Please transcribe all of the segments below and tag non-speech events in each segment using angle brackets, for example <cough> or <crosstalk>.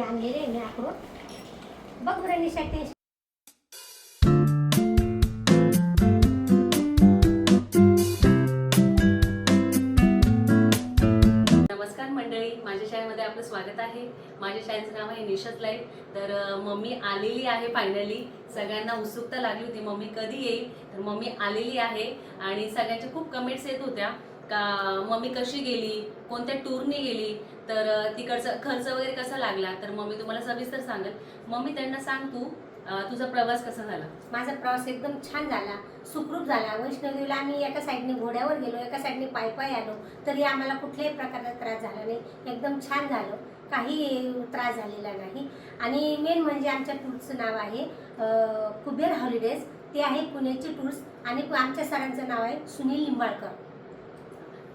आणलेले आहे मी अक्रोड बघ बरं निशा टेस्ट नमस्कार मंडळी माझ्या शाळेमध्ये आपलं स्वागत आहे. माझ्या शाळेचं नाव आहे निशत लाईफ. तर मम्मी आलेली आहे फायनली सगळ्यांना उत्सुकता लागली होती मम्मी कधी येईल? तर मम्मी आलेली आहे आणि सगळ्यांच्या खूप कमेंट्स येत होत्या. का मम्मी कशी गेली? कोणत्या टूरने गेली? तर तिकडचं तिकडचा खर्च वगैरे कसा लागला? तर मम्मी तुम्हाला सविस्तर सांगेल. मम्मी त्यांना सांग तू तुझा प्रवास कसा झाला? माझा प्रवास एकदम छान झाला. सुखरूप झाला. वैष्णोदेवीला आम्ही एका साईडने घोड्यावर गेलो एका साईडने पाय पाय आलो. तरी आम्हाला कुठल्याही प्रकारचा त्रास झाला नाही. एकदम छान झालं. काही त्रास झालेला नाही. आणि मेन म्हणजे आमच्या टूरचं नाव आहे कुबेर हॉलिडेज. ते आहे पुण्याचे टूर्स. आणि आमच्या सरांचं नाव आहे सुनील लिंबाळकर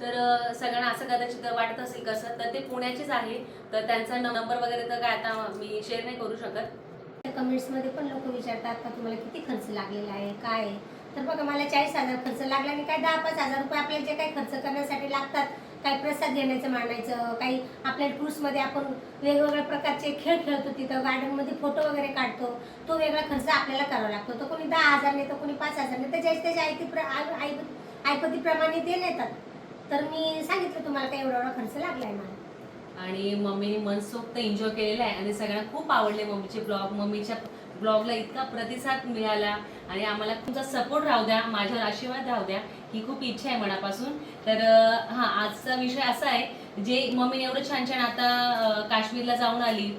तर सगळ्यांना असं कदाचित वाटत असेल कसं तर ते पुण्याचेच आहे. तर त्यांचा नंबर वगैरे तर काय आता मी शेअर नाही करू शकत. कमेंट्समध्ये पण लोक विचारतात का तुम्हाला किती खर्च लागलेला आहे काय तर बघा मला चाळीस हजार खर्च लागला आणि काय दहा पाच हजार रुपये आपल्याला जे काही खर्च करण्यासाठी लागतात काही प्रसाद घेण्याचं मांडायचं काही आपल्या टूर्समध्ये आपण वेगवेगळ्या प्रकारचे खेळ खेळतो तिथं गार्डनमध्ये फोटो वगैरे काढतो तो वेगळा खर्च आपल्याला करावा लागतो. तो कोणी दहा हजार नाही तर कोणी पाच हजार नाही त्याच्या त्याच्या ऐपती प्र आयपतीप्रमाणे ते नेतात. तर मी सांगितलं तुम्हाला काय एवढा एवढा खर्च लागलाय मला. आणि मम्मीने मनसोक्त एन्जॉय केलेला आहे आणि सगळ्यांना खूप आवडले मम्मीचे ब्लॉग मम्मीच्या ब्लॉगला इतका प्रतिसाद मिळाला आणि आम्हाला तुमचा सपोर्ट राहू द्या माझ्यावर आशीर्वाद राहू द्या ही खूप इच्छा आहे मनापासून. तर हा आजचा विषय असा आहे जे मम्मीने एवढं छान छान आता काश्मीरला जाऊन आली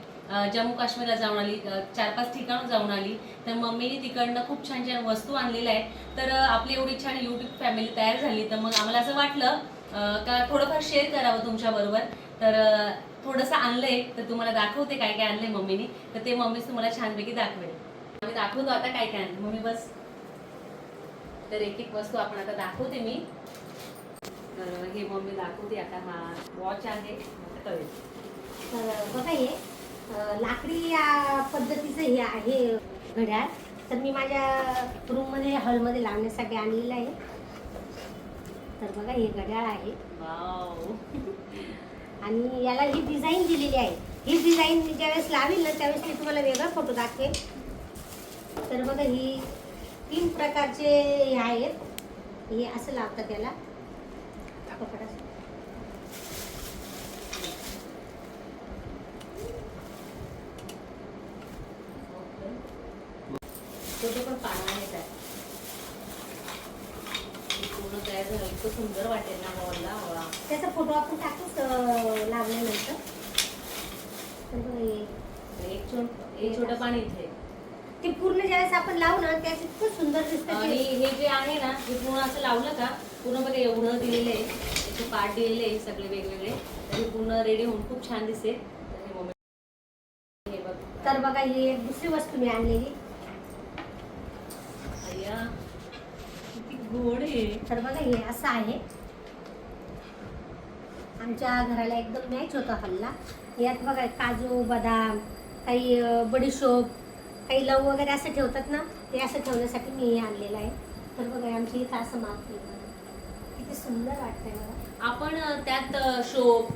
जम्मू काश्मीरला जाऊन आली चार पाच ठिकाणं जाऊन आली तर मम्मीने तिकडनं खूप छान छान वस्तू आणलेल्या आहेत. तर आपली एवढी छान युट्यूब फॅमिली तयार झाली तर मग आम्हाला असं वाटलं का थोडंफार शेअर करावं तुमच्या बरोबर तर थोडंसं आणलंय तर तुम्हाला दाखवते काय काय आणलंय मम्मीनी. तर ते मम्मीच तुम्हाला छानपैकी दाखवेल. आम्ही दाखवतो आता काय काय आणलं. मम्मी बस. तर एक एक वस्तू आपण आता दाखवते मी. तर हे मम्मी दाखवते आता. हा वॉच आहे. तर बघा हे लाकडी या पद्धतीचं हे आहे घड्याळ. तर मी माझ्या रूममध्ये हॉलमध्ये लावण्यासाठी आणलेलं आहे. तर बघा हे घड्याळ आहे. वाव. आणि याला ही डिझाईन दिलेली आहे. ही डिझाईन मी ज्यावेळेस लावेल ना त्यावेळेस मी तुम्हाला वेगळा फोटो दाखवेल तर बघा ही तीन प्रकारचे हे आहेत. हे असं लावतात याला. पकडा. तो तो पण पाण्यानेच आहे हे पूर्ण तयार झालं इतकं सुंदर वाटेल ना वॉलला वा त्याचा फोटो आपण टाकूच अं, लावल्यानंतर तर बघा हे. एक छोट एक छोटं पाणी इथे. ते पूर्ण ज्यावेळेस आपण लावू ना त्याचं इतकं सुंदर दिसतं आणि. हे जे आहे ना हे पूर्ण असं लावलं का पूर्ण बघा एवढं दिलेलं आहे. त्याचे पार्ट दिलेले आहे सगळे वेगवेगळे. तर पूर्ण रेडी होऊन खूप छान दिसेल. तर बघा ही एक दुसरी वस्तू मी आणलेली अय्या किती गोड आहे. तर बघा हे असं आहे. आमच्या घराला एकदम मॅच होता हल्ला. यात बघा काजू बदाम काही बडीशोप काही लव वगैरे असं ठेवतात ना ते असं ठेवण्यासाठी मी हे आणलेलं आहे. तर बघा आमची इथं असं मागते किती सुंदर वाटतंय मला आपण त्यात शोप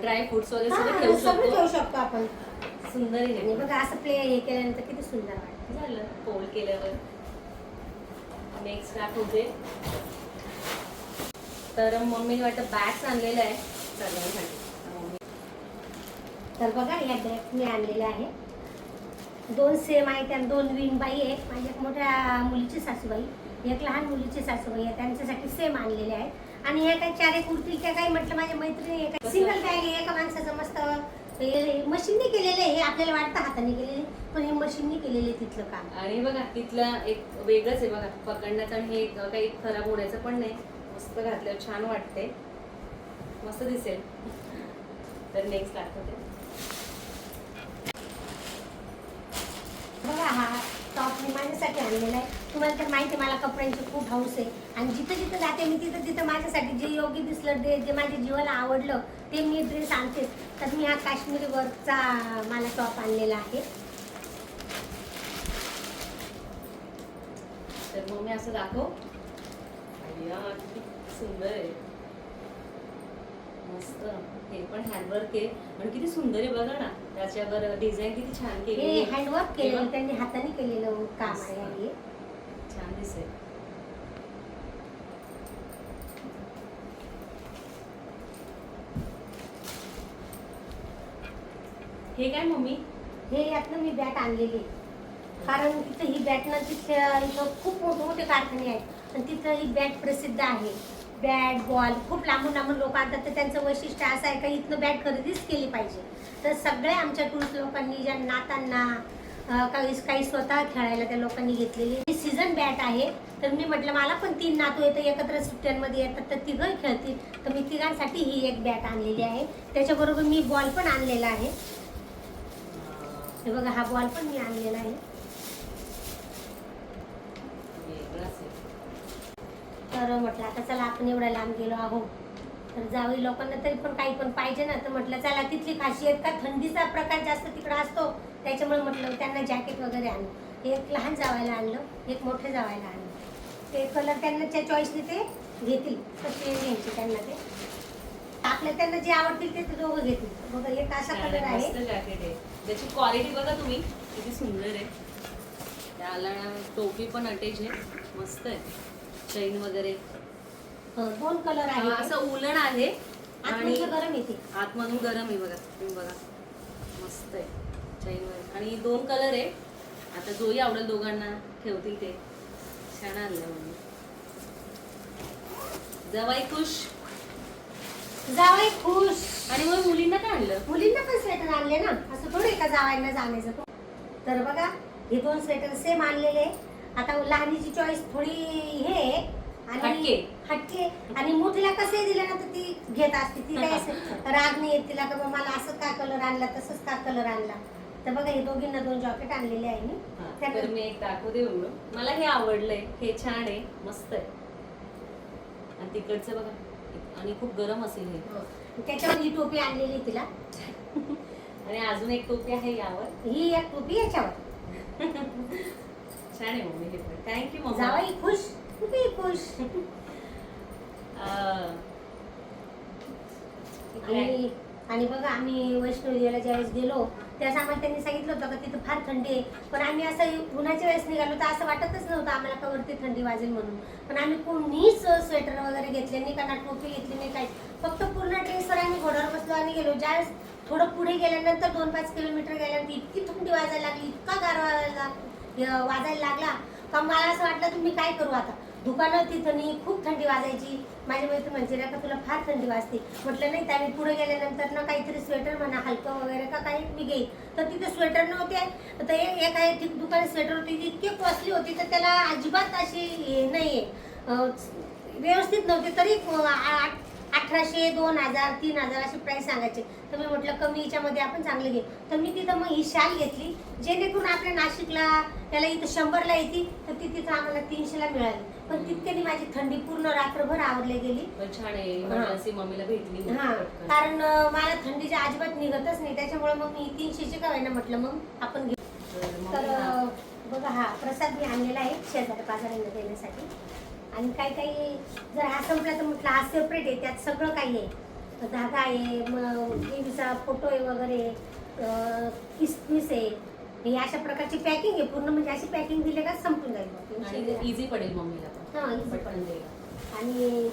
ड्राय फ्रुट्स वगैरे सगळं ठेवू सगळं ठेवू शकतो शकतो आपण. सुंदर. बघा असं प्ले हे केल्यानंतर किती सुंदर वाटतं झालं फोल्ड केल्यावर. नेक्स्ट दाखवते तर मम्मीने वाटतं बॅग्स आणलेलं आहे सगळ्यांसाठी तर बघा या बॅग मी आणलेल्या आहे. दोन सेम आहेत आणि दोन विणबाई आहेत. माझ्या एक मोठ्या मुलीची सासूबाई एक लहान मुलीची सासूबाई आहे. त्यांच्यासाठी सेम आणलेले आहेत. आणि हे काही चार एक उरतील त्या काही म्हटलं माझ्या मैत्रिणी एका सिंगल बॅग आहे एका माणसाचं मस्त मशीनने केलेलं आहे हे आपल्याला वाटतं हाताने केलेले पण हे मशीनने केलेले आहे तिथलं काम. आणि बघा तिथलं एक वेगळंच आहे बघा पकडण्याचं आणि हे काही खराब होण्याचं पण नाही. मस्त घातल्यावर छान वाटते. मस्त दिसेल. तर नेक्स्ट दाखवते. बघा हा टॉप मी माझ्यासाठी आणलेला आहे. तुम्हाला तर माहिती मला कपड्यांची खूप हौस आहे. आणि जिथं जिथं जाते मी तिथं तिथं माझ्यासाठी जे योग्य दिसलं ते जे माझ्या जीवाला आवडलं ते मी ड्रेस आणतेच तर मी हा काश्मीरी वर्कचा मला टॉप आणलेला आहे. तर मग मी असं दाखव. सुंदर आहे. मस्त. हे पण हँडवर्क आहे. पण किती सुंदर आहे बघा ना. त्याच्यावर डिझाईन किती छान केली हँडवर्क केलेलं त्यांनी हाताने केलेलं काम आहे छान दिसेल. हे काय मम्मी? हे यातनं मी बॅट आणलेली आहे. कारण तिथं ही बॅट ना तिथे इथं खूप मोठे मोठे कारखाने आहेत. आणि तिथं ही बॅट प्रसिद्ध आहे. बॅट बॉल खूप लांबून लांबून लोक आणतात. तर त्यांचं वैशिष्ट्य असं आहे का इथनं बॅट खरेदीच केली पाहिजे. तर सगळ्या आमच्या टुरिस्ट लोकांनी ज्या नातांना काही काही स्वतः खेळायला त्या लोकांनी घेतलेली. ही सीझन बॅट आहे. तर मी म्हटलं मला पण तीन नातू येतं एकत्र सुट्ट्यांमध्ये येतात तर तिघं खेळतील. तर मी तिघांसाठी ही एक बॅट आणलेली आहे. त्याच्याबरोबर मी बॉल पण आणलेला आहे. हे बघा हा बॉल पण मी आणलेला आहे. तर म्हटलं आता चला आपण एवढ्या लांब गेलो आहोत. तर जावई लोकांना तरी पण काही पण पाहिजे ना. तर म्हटलं चला तिथली खासियत का? थंडीचा प्रकार जास्त तिकडं असतो. त्याच्यामुळे म्हटलं त्यांना जॅकेट वगैरे आणलं. एक लहान जावायला आणलं एक मोठे जावायला आणलं. ते कलर त्यांना त्या चॉईसने ते घेतील कसे घ्यायचे त्यांना ते. आपल्या त्यांना जे आवडतील ते ते दोघं घेतील. बघा एक असा कलर आहे, जॅकेट आहे. त्याची क्वालिटी बघा तुम्ही किती सुंदर आहे. त्याला टोपी पण अटॅच आहे. मस्त आहे. चैन वगैरे. हं, दोन कलर हा, आहे असं उलण आहे. आणि गरम येते. आतमधून गरम आहे बघा. तुम्ही बघा. मस्त आहे. आणि दोन कलर आहे. आता जोही आवडेल दोघांना. ठेवतील ते छान आणलं म्हणून जवाई खुश? जावई खुश. आणि मग मुलींना काय आणलं? मुलींना पण स्वेटर आणले ना. असं थोडं एका जावायला जाण्याचं. तर बघा हे दोन स्वेटर सेम आणलेले आता लहानीची चॉईस थोडी हे. आणि हटके. आणि मोठीला कसे दिले ना तर ती घेत असते. ती <laughs> काय राग नाही येत तिला. का मला असं का कलर आणला तसंच का कलर आणला? तर बघा हे दोघींना दोन जॉकेट आणलेले आहे मी. हा, तर मी एक दाखवते म्हणून मला हे आवडलंय. हे छान आहे. मस्त आहे. आणि तिकडचं बघा. आणि खूप गरम असेल हे. त्याच्यावर ही टोपी आणलेली तिला. <laughs> आणि अजून एक टोपी आहे यावर. ही एक टोपी याच्यावर. <laughs> छान आहे मम्मी हे पण. Thank you mummy. जावाई खुश. तुम्ही खुश. <laughs> आणि बघा आम्ही वैष्णोदेवीला ज्यावेळेस गेलो त्यावेळेस आम्हाला त्यांनी सांगितलं होतं का तिथं फार थंडी आहे. पण आम्ही असं उन्हाच्या वेळेस निघालो तर असं वाटतच नव्हतं आम्हाला का वरती थंडी वाजेल म्हणून. पण आम्ही कोणीच स्वेटर वगैरे घेतले नाही का ना टोपी घेतली नाही काही फक्त पूर्ण ड्रेसवर आम्ही घोड्यावर बसलो आणि गेलो. ज्यावेळेस थोडं पुढे गेल्यानंतर दोन पाच किलोमीटर गेल्यानंतर इतकी थंडी वाजायला लागली इतका गार वाजायला वाजायला लागला. का मला असं वाटलं तुम्ही काय करू आता? दुकानं तिथं नाही खूप थंडी वाजायची. माझी मैत्री म्हणजे का तुला फार थंडी वाजते. म्हटलं नाही त्याने पुढे गेल्यानंतर ना काहीतरी स्वेटर म्हणा हलकं वगैरे का काही मी घेईन. तर तिथे स्वेटर नव्हते. तर एक आहे ती दुकान स्वेटर होती ती इतकी कॉस्टली होती तर त्याला अजिबात अशी हे नाही आहे व्यवस्थित नव्हते तरी अठराशे दोन हजार तीन हजार अशी प्राईस सांगायचे. तर मी म्हटलं कमी याच्यामध्ये आपण चांगले घे तर मी तिथं मग ही शाल घेतली जेणेकरून आपल्या नाशिकला त्याला इथं शंभरला येते तर ती तिथं आम्हाला तीनशेला मिळाली. पण तितक्यानी माझी थंडी पूर्ण रात्रभर आवडली गेली. छान आहे. इमर्जन्सी मम्मीला भेटली हा. पटकन. कारण अं, मला थंडीच्या अजिबात निघतच नाही. त्याच्यामुळे मग मी तीनशेची का ना म्हटलं मग आपण घेऊ तर तर मम्मी अं, बघा हा प्रसाद मी आणलेला आहे शेजारी पाजाऱ्यांना देण्यासाठी. आणि काही काही जर हा संपला तर म्हटलं हा सेपरेट आहे त्यात सगळं काही आहे. धागा आहे मग देवीचा फोटो आहे वगैरे अं, किसमिस आहे. हे अशा प्रकारची पॅकिंग आहे. पूर्ण म्हणजे अशी पॅकिंग दिले का संपून जाईल मग. इझी पडेल मम्मीला हा, पटकन पडेल. आणि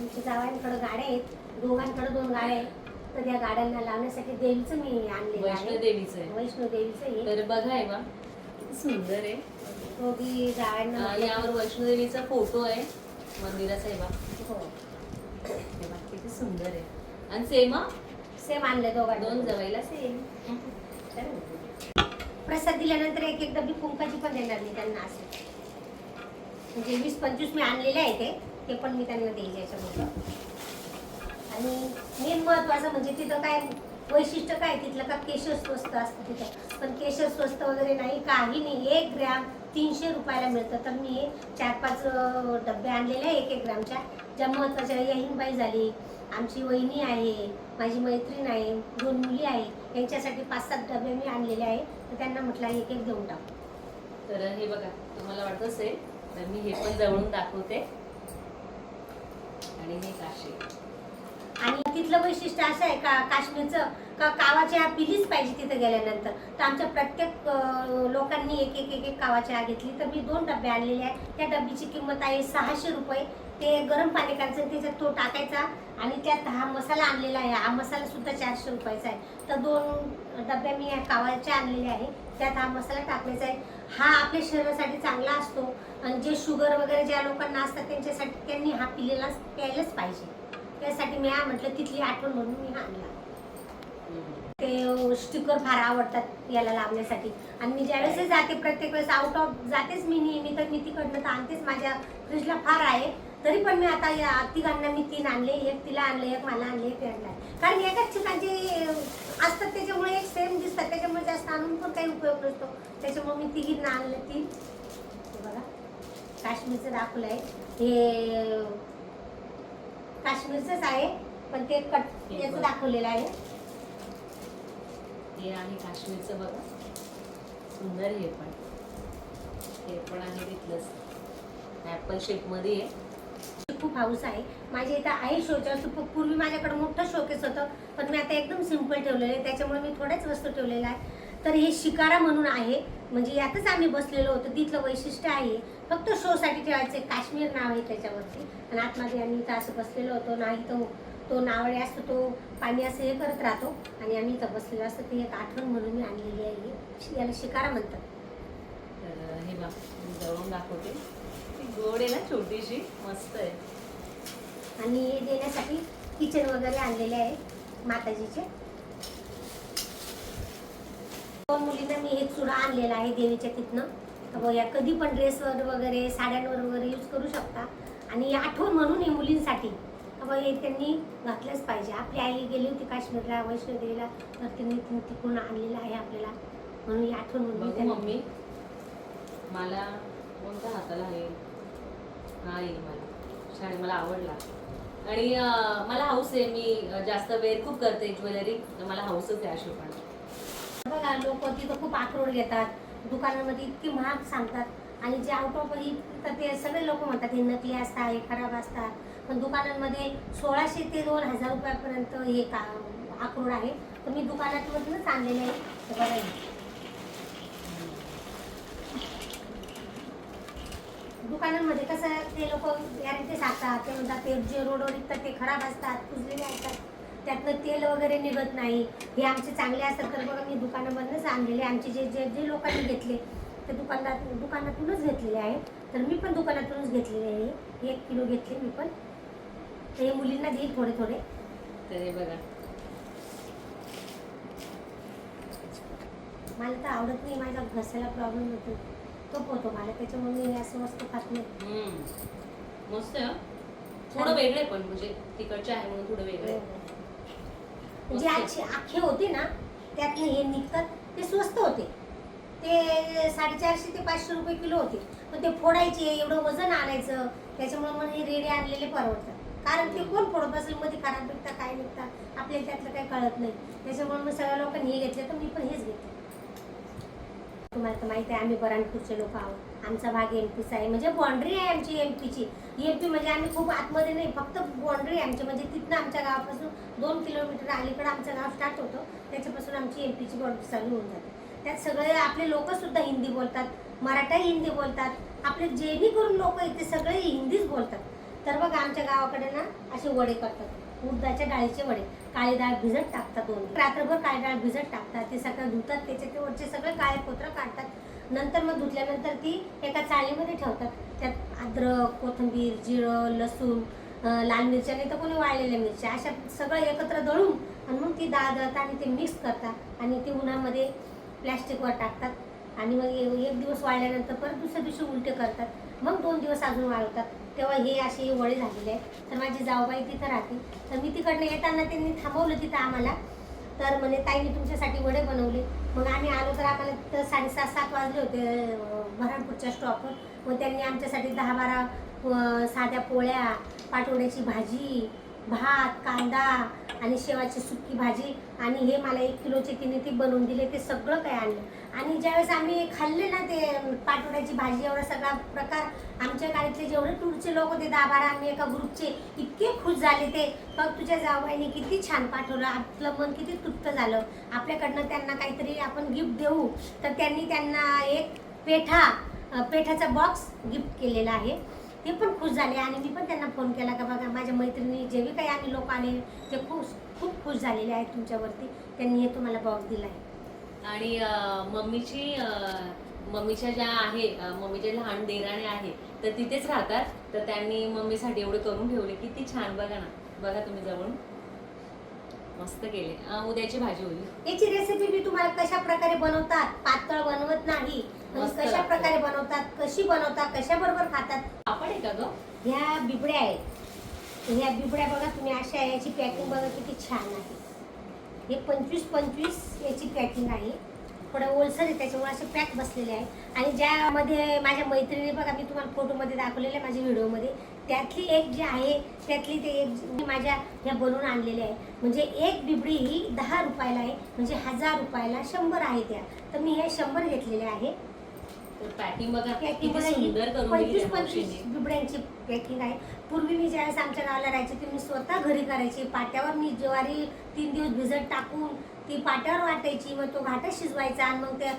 आमच्या जावांकडे गाड्या आहेत. दोघांकडे दोन गाड्या आहेत. तर त्या गाड्यांना लावण्यासाठी देवीचं मी आणलेलं आहे. वैष्णोदेवीचं आहे. वैष्णोदेवीचं हे तर बघा आहे बा सुंदर आहे. दोघी जावांना अं, यावर वैष्णोदेवीचा फोटो आहे. मंदिराचा आहे बा हो. किती सुंदर आहे आणि सेम सेम आणले दोघांना. दोन जवायला सेम प्रसाद दिल्यानंतर एक एक डबी कुंकाची पण देणार मी त्यांना असे. म्हणजे वीस पंचवीस मी आणलेले आहे ते ते पण मी त्यांना देईल याच्यामध्ये. आणि मेन महत्वाचं म्हणजे तिथं काय वैशिष्ट्य काय? तिथलं का केशर स्वस्त असतं तिथं. पण केशर स्वस्त वगैरे नाही काही नाही. एक ग्रॅम तीनशे रुपयाला मिळतं. तर मी चार पाच डबे आणलेले आहे एक एक ग्रॅमच्या. ज्या महत्त्वाच्या यहीनबाई झाली आमची वहिनी आहे माझी मैत्रीण आहे दोन मुली आहे यांच्यासाठी पाच सात डबे मी आणलेले आहे तर त्यांना म्हटलं एक एक देऊन टाक. तर हे बघा तुम्हाला वाटत असेल तर मी हे पण जवळून दाखवते. आणि हे काशी. आणि तिथलं वैशिष्ट्य असं आहे का काश्मीरचं का कावाच्या पिलीच पाहिजे तिथं गेल्यानंतर. तर आमच्या प्रत्येक अं, लोकांनी एक एक एक एक कावाच्या घेतली तर मी दोन डबे आणलेले आहेत. त्या डब्याची किंमत आहे सहाशे रुपये. ते गरम पाणी करायचं त्याच्यात तो टाकायचा आणि त्यात हा मसाला आणलेला आहे. हा मसाला सुद्धा चारशे रुपयाचा आहे. तर दोन डब्या मी या आणलेले आणलेल्या आहे. त्यात हा मसाला टाकायचा आहे. हा आपल्या शरीरासाठी चांगला असतो आणि जे शुगर वगैरे ज्या लोकांना असतात त्यांच्यासाठी त्यांनी हा पिलेला प्यायलाच पाहिजे. त्यासाठी मी हा म्हटलं तिथली आठवण म्हणून मी हा आणला. ते स्टिकर फार आवडतात याला लावण्यासाठी. आणि मी ज्यावेळेस जाते प्रत्येक वेळेस आउट ऑफ जातेच मी नेहमी तर मी तिकडनं तर आणतेच. माझ्या फ्रीजला फार आहे. तरी पण मी आता या तिघांना मी तीन आणले एक तिला आणले एक मला आणले एक आणलाय कारण एकाच ठिकाणचे असतात त्याच्यामुळे एक सेम दिसतात. त्याच्यामुळे जास्त आणून पण काही उपयोग नसतो. त्याच्यामुळे मी तिघींना आणलं तीन. हे बघा काश्मीरचं दाखवलं आहे. हे काश्मीरचंच आहे पण ते कट याचं दाखवलेलं आहे. हे आहे काश्मीरचं बघा. सुंदर हे पण. हे पण आहे तिथलंच. ऍपल शेपमध्ये आहे. खूप हाऊस आहे. माझ्या इथं आहे शोच्या पूर्वी माझ्याकडे मोठं शोकेस होतं. पण मी आता एकदम सिंपल ठेवलेलं आहे. त्याच्यामुळे मी थोड्याच वस्तू ठेवलेल्या आहे. तर हे शिकारा म्हणून आहे. म्हणजे यातच आम्ही बसलेलो होतो. तिथलं वैशिष्ट्य आहे. फक्त शोसाठी ठेवायचे काश्मीर नाव आहे त्याच्यावरती. आणि आतमध्ये आम्ही इथं असं बसलेलो होतो. नाही तो तो नावळे असतो. तो पाणी असं हे करत राहतो. आणि आम्ही इथं बसलेलो असतो. ती एक आठवण म्हणून मी आणलेली आहे. याला शिकारा म्हणतात. हे जवळून दाखवते. गोड आहे ना छोटीशी मस्त आहे. आणि हे देण्यासाठी किचन वगैरे आणलेले आहे माताजीचे. दोन मुलींना मी हे चुडा आणलेला आहे देवीच्या तिथनं. या कधी पण ड्रेसवर वगैरे साड्यांवर वगैरे यूज करू शकता. आणि आठवण म्हणून हे मुलींसाठी. हे त्यांनी घातलंच पाहिजे. आपली आई गेली होती काश्मीरला वैष्णोदेवीला तर त्यांनी तिकडून आणलेलं आहे आपल्याला. म्हणून आठवण म्हणून बघू मम्मी. मला कोणत्या हाताला आहे? हा येईल मला. छान मला आवडला. आणि मला हाऊस आहे मी जास्त वेअर खूप करते ज्वेलरी तर मला हाऊसच आहे अशी पण. बघा लोक तिथं खूप आक्रोड घेतात दुकानामध्ये इतकी महाग सांगतात. आणि जे आउट ऑफ तर ते सगळे लोक म्हणतात हे नकली असतात हे खराब असतात. पण दुकानांमध्ये सोळाशे ते दोन हजार रुपयापर्यंत हे का आक्रोड आहे. तर मी दुकानातमधूनच आणलेले आहे. बघा दुकानांमध्ये कसं ते लोक गॅरंटी सांगतात ते म्हणतात ते जे रोडवर विकतात ते खराब असतात कुजलेले असतात त्यातनं तेल वगैरे निघत नाही. हे आमचे चांगले असतात तर बघा मी दुकानामधूनच आणलेले. आमचे जे जे जे लोकांनी घेतले ते दुकानात दुकानातूनच घेतलेले आहे. तर मी पण दुकानातूनच घेतलेले आहे. एक किलो घेतले मी पण. तर हे मुलींना देईल थोडे थोडे. तर हे बघा. मला तर आवडत नाही माझ्या घशाला प्रॉब्लेम होतो. होतो मला त्याच्यामुळे मी असं वस्तू खात नाही. मस्त हं. थोडं वेगळं पण म्हणजे तिकडचे आहे म्हणून थोडं वेगळं आहे. जे आजचे आखे होते ना त्यातले हे निघतात ते स्वस्त होते. ते साडेचारशे ते पाचशे रुपये किलो होते. पण ते फोडायचे एवढं वजन आणायचं त्याच्यामुळे मला हे रेडे आणलेले परवडतात. कारण ते कोण फोडत असेल मध्ये खराब निघतात काय निघतात आपल्याला त्यातलं काही कळत नाही. त्याच्यामुळे मग सगळ्या लोकांनी हे घेतले तर मी पण हेच घेतले. तुम्हाला तर माहिती आहे आम्ही बराणपूरचे लोक आहोत. आमचा भाग एम पीचा आहे. म्हणजे बाँड्री आहे आमची एम पीची एम पी म्हणजे आम्ही खूप आतमध्ये नाही फक्त बाँड्री आहे आमची. म्हणजे तिथनं आमच्या गावापासून दोन किलोमीटर अलीकडं आमचं गाव स्टार्ट होतं. त्याच्यापासून आमची एम पीची बाँड्री चालू होऊन जाते. त्यात सगळे आपले लोक सुद्धा हिंदी बोलतात मराठाही हिंदी बोलतात. आपले जेणेकरून लोक इथे सगळे हिंदीच बोलतात. तर बघा आमच्या गावाकडे ना असे वडे करतात. उडदाच्या डाळीचे वडे. काळी डाळ भिजत टाकतात दोन रात्रभर काळी डाळ भिजत टाकतात. ते सगळं धुतात. त्याचे ते वरचे सगळे काळे कोत्र काढतात. नंतर मग धुतल्यानंतर ती एका चाळीमध्ये ठेवतात. त्यात अद्रक कोथिंबीर जिरं लसूण लाल मिरच्या नाही तर कोणी वाळलेल्या मिरच्या. अशा सगळं एकत्र दळून आणि मग ती डाळ दळतात आणि ते मिक्स करतात. आणि ती उन्हामध्ये प्लॅस्टिकवर टाकतात. आणि मग एक दिवस वाळल्यानंतर परत दुसऱ्या दिवशी उलटे करतात. मग दोन दिवस अजून वाळवतात. तेव्हा हे असे वडे झालेले आहेत तर माझी जाऊबाई तिथं राहते. तर मी तिकडनं येताना त्यांनी थांबवलं तिथं आम्हाला. तर म्हणे ताई तुमच्यासाठी वडे बनवले. मग आम्ही आलो तर आम्हाला तिथं साडेसात सात वाजले होते भरणपूरच्या बऱ्हाणपूरच्या स्टॉपवर मग त्यांनी आमच्यासाठी दहा बारा साध्या पोळ्या पाटवड्याची भाजी भात कांदा आणि शेवाची सुकी भाजी आणि हे मला एक किलोचे तिने ती बनवून दिले ते सगळं काय आणलं. आणि ज्यावेळेस आम्ही खाल्ले ना ते पाटोड्याची भाजी एवढा सगळा प्रकार आमच्या गाडीतले जेवढे टूरचे लोक होते दहा बारा आम्ही एका ग्रुपचे इतके खुश झाले ते. बघ तुझ्या जावबाईने किती छान पाठवलं. आपलं मन किती तृप्त झालं. आपल्याकडनं त्यांना काहीतरी आपण गिफ्ट देऊ. तर त्यांनी त्यांना एक पेठा पेठाचा बॉक्स गिफ्ट केलेला आहे. ते पण खुश झाले. आणि मी पण त्यांना फोन केला का बघा माझ्या मैत्रिणी जे बी काही आम्ही लोक आले ते खूप खूप खुश झालेले आहेत तुमच्यावरती. त्यांनी हे तुम्हाला बॉक्स दिला आहे आणि मम्मीची मम्मीच्या ज्या आहे मम्मीच्या लहान देराणे आहे तर तिथेच राहतात. तर त्यांनी मम्मीसाठी एवढे करून ठेवले किती छान बघा ना. बघा तुम्ही जवळून. मस्त केले. उद्याची भाजी होईल. याची रेसिपी मी तुम्हाला कशा प्रकारे बनवतात? पातळ बनवत नाही. कशा. प्रकारे बनवतात? कशी बनवतात? कशा बरोबर खातात? पापड आहे का ग? ह्या बिबड्या आहेत. ह्या बिबड्या बघा तुम्ही अशा आहे. याची पॅकिंग बघा किती छान आहे. हे पंचवीस पंचवीस याची पॅकिंग आहे. थोडं ओलसर आहे त्याच्यामुळे असे पॅक बसलेले आहे आणि ज्यामध्ये माझ्या मैत्रिणी बघा मी तुम्हाला फोटोमध्ये दाखवलेले आहे माझ्या व्हिडिओमध्ये त्यातली एक जी आहे त्यातली ते एक मी माझ्या ह्या बनवून आणलेल्या आहे. म्हणजे एक बिबडी ही दहा रुपयाला आहे म्हणजे हजार रुपयाला शंभर आहे त्या. तर मी हे शंभर घेतलेले आहे. पॅकिंग बघा पॅकिंग किती बघा सुंदर करून दिली पंचवीस त्या पंचवीस मावशीने. बिबड्यांची पॅकिंग आहे पूर्वी मी ज्यावेळेस आमच्या गावाला राहायचे ते मी स्वतः घरी करायची. पाट्यावर मी ज्वारी तीन दिवस भिजत टाकून ती पाट्यावर वाटायची. मग तो घाटा शिजवायचा आणि मग त्या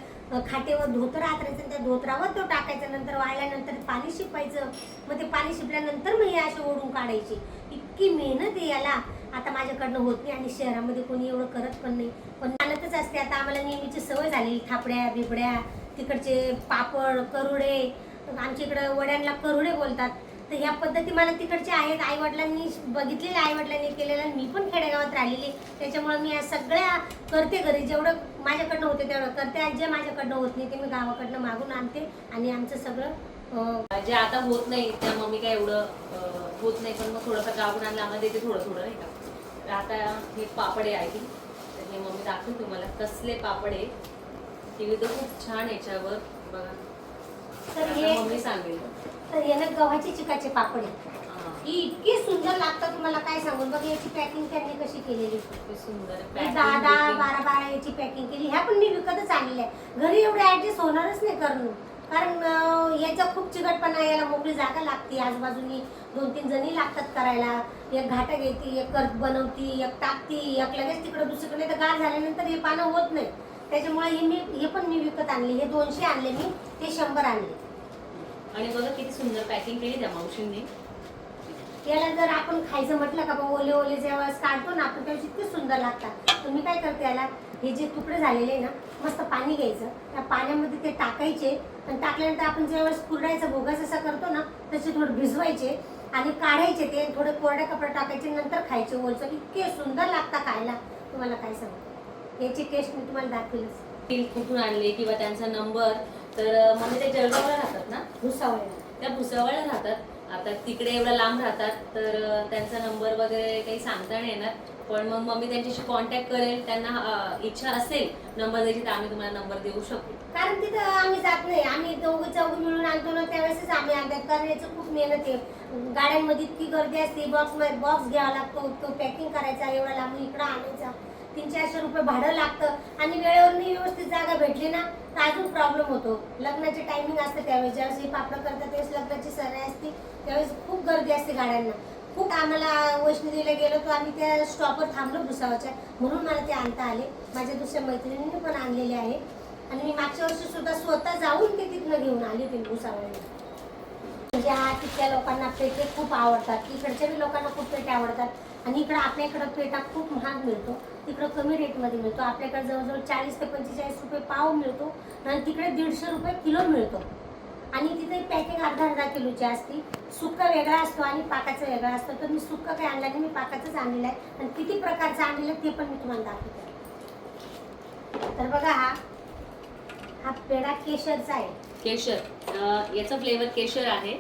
खाटेवर धोतर आतरायचं आणि त्या धोतरावर तो टाकायचा. नंतर वाळल्यानंतर पाणी शिपायचं. मग ते पाणी शिपल्यानंतर मग हे असे ओढून काढायची. इतकी मेहनत आहे याला. आता माझ्याकडनं होत नाही आणि शहरामध्ये कोणी एवढं करत पण नाही. पण आणतच असते. आता आम्हाला नेहमीची सवय झालेली थापड्या बिबड्या तिकडचे पापड करुडे आमच्या इकडं वड्यांना करुडे बोलतात. तर ह्या पद्धती मला तिकडच्या आहेत आईवडिलांनी बघितलेले बघितलेल्या केलेलं केलेल्या मी पण खेडेगावात राहिलेली. त्याच्यामुळे मी या सगळ्या करते घरी. जेवढं माझ्याकडनं होते तेवढं करते आणि जे माझ्याकडनं होत नाही ते मी गावाकडनं मागून आणते आणि आमचं सगळं जे आता होत नाही त्या मम्मी काय एवढं होत नाही पण मग थोडंसं गावून आणलं आम्हाला देते थोडं थोडं नाही का? तर आता हे पापडे आहे तर हे मम्मी दाखवेल तुम्हाला कसले पापडे व्ही तर खूप छान याच्यावर बघा. तर हे मम्मी सांगेल. तर यानं गव्हाचे चिकाचे पापड हा, इतकी सुंदर लागतात तुम्हाला काय सांगून बघ याची पॅकिंग त्यांनी कशी केलेली. किती सुंदर मी packing दहा दहा बिकिंग. बारा बारा याची पॅकिंग केली. ह्या पण मी विकतच आणलेल्या आहे घरी एवढे ऍडजस्ट होणारच नाही करणं कारण अं, याचा खूप चिकटपणा याला मोकळी जागा लागते. आजूबाजूनी दोन तीन जणी लागतात करायला. एक घाटा घेते एक कर बनवती एक टाकती एक लगेच तिकडे दुसरीकडे. तर गार झाल्यानंतर हे पानं होत नाही. त्याच्यामुळे हे मी हे पण मी विकत आणले. हे दोनशे आणले मी ते शंभर आणले. आणि बघा किती सुंदर पॅकिंग केली त्या मावशींनी. याला जर आपण खायचं म्हटलं का बा ओले ओले जेव्हा काढतो ना आपण त्यावेळेस इतके सुंदर लागतात. तर मी काय करते याला हे जे तुकडे झालेले आहे ना मस्त पाणी घ्यायचं. त्या पाण्यामध्ये ते टाकायचे. आणि टाकल्यानंतर आपण ज्यावेळेस कुरडायचा भोगा जसा करतो ना तसे थोडे भिजवायचे आणि काढायचे ते थोडे कोरड्या कपडे टाकायचे नंतर खायचे. ओलचं इतके सुंदर लागतात खायला. तुम्हाला काय सांगू? याची टेस्ट मी तुम्हाला दाखवेलच. बिल कुठून आणले किंवा त्यांचा नंबर तर मम्मी ते जळगावला राहतात ना? भुसावळ्याला त्या भुसावळला राहतात. आता तिकडे एवढं लांब राहतात तर अं, त्यांचा नंबर वगैरे काही सांगता नाही येणार. पण मग मम्मी त्यांच्याशी कॉन्टॅक्ट करेल. त्यांना अं, इच्छा असेल नंबर द्यायची तर आम्ही तुम्हाला नंबर देऊ शकतो कारण तिथं आम्ही जात नाही. आम्ही दोघं चौघ मिळून आणतो ना त्यावेळेसच आम्ही आणतात कारण याचं खूप मेहनत आहे. गाड्यांमध्ये इतकी गर्दी असते बॉक्स बॉक्स घ्यावा लागतो तो पॅकिंग करायचा एवढा लांबून इकडं आणायचा. तीन चारशे रुपये भाडं लागतं आणि वेळेवर नाही व्यवस्थित जागा भेटली ना तर अजून प्रॉब्लेम होतो. लग्नाचे टायमिंग असते त्यावेळेस. ज्यावेळेस हे पापड करतात त्यावेळेस लग्नाची सराय असते. त्यावेळेस खूप गर्दी असते गाड्यांना. खूप आम्हाला वैष्णोदेवीला गेलो तर आम्ही त्या स्टॉपवर थांबलो भुसावळच्या. म्हणून मला ते आणता आले. माझ्या दुसऱ्या मैत्रिणींनी पण आणलेले आहे. आणि मी मागच्या वर्षी सुद्धा स्वतः जाऊन ते तिथनं घेऊन आली होती भुसावळला. म्हणजे हा तिथल्या लोकांना पेटे खूप आवडतात. इकडच्या बी लोकांना खूप पेटे आवडतात. आणि इकडं आपल्या इकडं पेठा खूप महाग मिळतो. तिकडं कमी रेटमध्ये मिळतो. आपल्याकडे जवळजवळ चाळीस ते पंचेचाळीस रुपये पाव मिळतो. आणि तिकडे दीडशे रुपये किलो मिळतो. आणि तिथे पॅकिंग अर्धा अर्धा किलोची असते सुक्का वेगळा असतो आणि पाकाचा वेगळा असतो. तर मी सुक्का काही आणला नाही मी पाकाचंच आणलेलं आहे. आणि किती प्रकारचं आणलेलं आहे ते पण मी तुम्हाला दाखवते. तर बघा हा. हा पेढा केशरचा आहे. केशर. याचा फ्लेवर केशर आहे.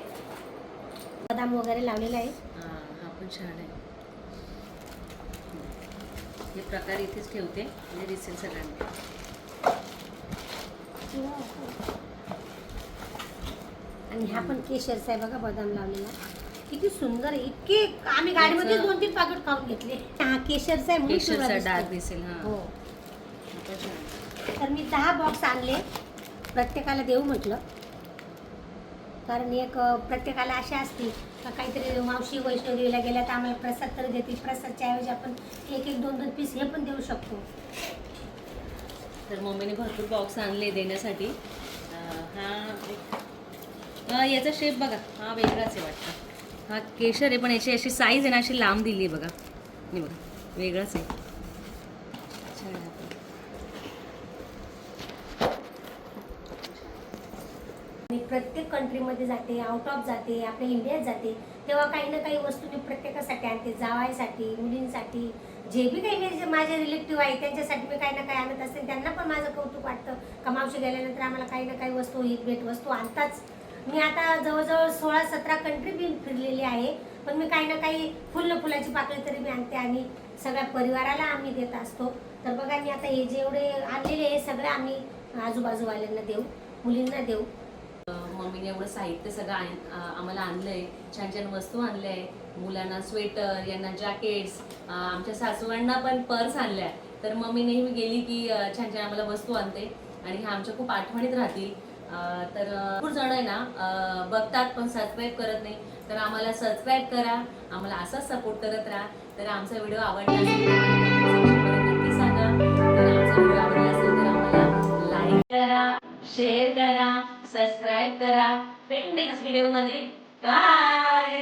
बदाम वगैरे लावलेला आहे. हा हा पण छान आहे. हे प्रकार इथेच ठेवते म्हणजे दिसेल सगळ्यांना. आणि हा पण केशरचा आहे बघा बदाम लावलेला. किती सुंदर आहे. इतके आम्ही गाडीमध्ये दोन तीन पाकिट खाऊन घेतले. हा केशरचा आहे म्हणून केशरचा डाग. दिसेल हा. हो. तर मी दहा बॉक्स आणले. प्रत्येकाला देऊ म्हटलं. कारण एक प्रत्येकाला अशा असतील काहीतरी मावशी वैष्णवीला गेल्या तर आम्हाला प्रसाद तर देतील. प्रसादच्या ऐवजी आपण एक एक दोन दोन पीस हे पण देऊ शकतो. तर मम्मीने भरपूर बॉक्स आणले देण्यासाठी. हा याचा शेप बघा. हा वेगळाच आहे वाटतं. हा केशर आहे पण याची अशी साईज आहे ना अशी लांब दिली आहे बघा. मी बघा वेगळाच आहे छान आहे आपलं. मी प्रत्येक कंट्रीमध्ये जाते आउट ऑफ जाते आपल्या इंडियात जाते तेव्हा काही ना काही वस्तू मी प्रत्येकासाठी आणते जावायसाठी मुलींसाठी जे बी काही मी जे माझे रिलेटिव्ह आहे त्यांच्यासाठी मी काही ना काही आणत असते त्यांना पण माझं कौतुक वाटतं. का मावशी गेल्यानंतर आम्हाला काही ना काही वस्तू ही भेट वस्तू आणताच. मी आता जवळजवळ सोळा सतरा कंट्री बी फिरलेली आहे पण मी काही ना काही फुल फुलाची पाकळी तरी मी आणते आणि सगळ्या परिवाराला आम्ही देत असतो. तर बघा मी आता हे जेवढे आणलेले हे सगळे आम्ही आजूबाजूवाल्यांना देऊ मुलींना देऊ. मम्मीने एवढं साहित्य सगळं आम्हाला आणलंय. छान छान वस्तू आणलंय. मुलांना स्वेटर यांना जॅकेट्स आमच्या सासूबाईंना पण पर्स आणल्या. तर मम्मी नेहमी गेली की छान छान आम्हाला वस्तू आणते. आणि ह्या आमच्या खूप आठवणीत राहतील. तर खूप भरपूर जण आहे ना बघतात पण सबस्क्राईब करत नाही. तर आम्हाला सबस्क्राईब करा. आम्हाला असाच सपोर्ट करत राहा. तर आमचा व्हिडिओ आवडला नक्की सांगा. तर आमचा व्हिडिओ आवडला असेल तर आम्हाला लाईक करा. शेअर करा सबस्क्राईब करा. भेटू व्हिडिओमध्ये व्हिडिओमध्ये. बाय